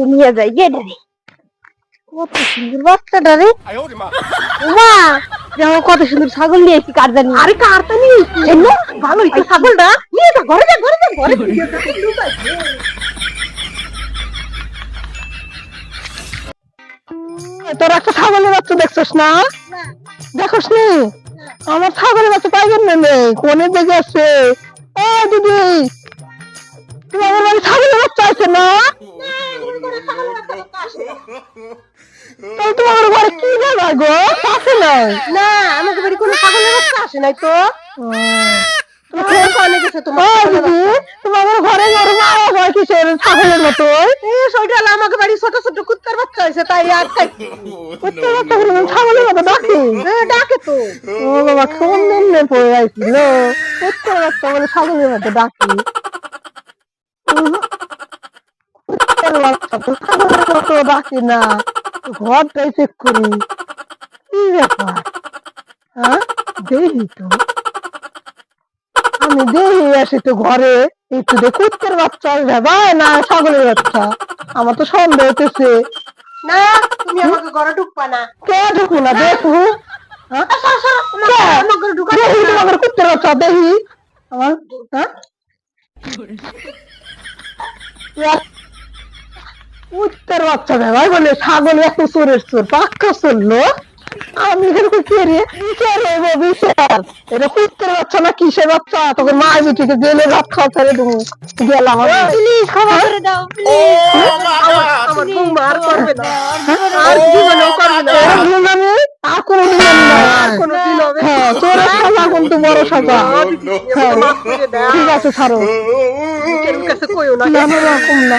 বাচ্চাকে যাই রে। কত সুন্দর বাচ্চাটা রে। ওমা যেমন কত সুন্দর ছাগল নিয়ে এসেছি কার জানি। আরে কার জানি এমনি ভালো এই ছাগলটা? নিয়ে যা ঘরে যা ঘরে যা ঘরে তোর একটা ছাগলের বাচ্চা দেখছস না? দেখোস নি? আমার ছাগলের বাচ্চা পাইবেন না কোনে দেখে আছে ও দিদি। আমার তাই তোমার ঘরে কি জায়গা গো? আছে নাই? না আমাকে বাড়ি কোনো ছাগলের বাচ্চা আসে নাই তো। হয় আমাকে বাড়ি ছোট ছোট কুত্তার বাচ্চা হয়েছে তাই আর কুত্তার বাচ্চা ছাগলের মতো ডাকে। হ্যাঁ, ডাকে তো। ও বাবা কোন পড়ে আইছিল। কুত্তার বাচ্চা বলে ছাগলের মতো ডাকে উহু। কুত্তার বাচ্চা তো ছাগলের মতো ডাকে না। ঘরটাই চেক করি। কি ব্যাপার? হ্যাঁ? দেখি তো। আমি দেখি আসি তো ঘরে। একটু যে কুত্তার বাচ্চা ভেবা না ছাগলের বাচ্চা? আমার তো সন্দেহ হতেছে না তুমি আমাকে ঘরে ঢুকবা না। কে ঢুকু না? দেখু। হ্যাঁ? আমার দেখি বাচ্চা দেখি আমার? হ্যাঁ? কুত্তার বাচ্চা ভাই বলে ছাগল এত চোরের চোর পাক্কা চলল আমি এখানে কে রে বিচার এটা কুত্তার বাচ্চা না কিসের বাচ্চা তোকে মা বিটিকে গেলে ভাত খাওয়া ফেলে দেবো গেলাম প্লিজ ক্ষমা করে দাও আমার বৌমা আর করবে না আর জীবনেও করবে না আর আমি আর কোনোদিন আমি না আর কোনোদিন হবে হ্যাঁ তোর সাজা কিন্তু বড় সাজা হ্যাঁ, ঠিক আছে ছাড়ো কাছে কইও না না না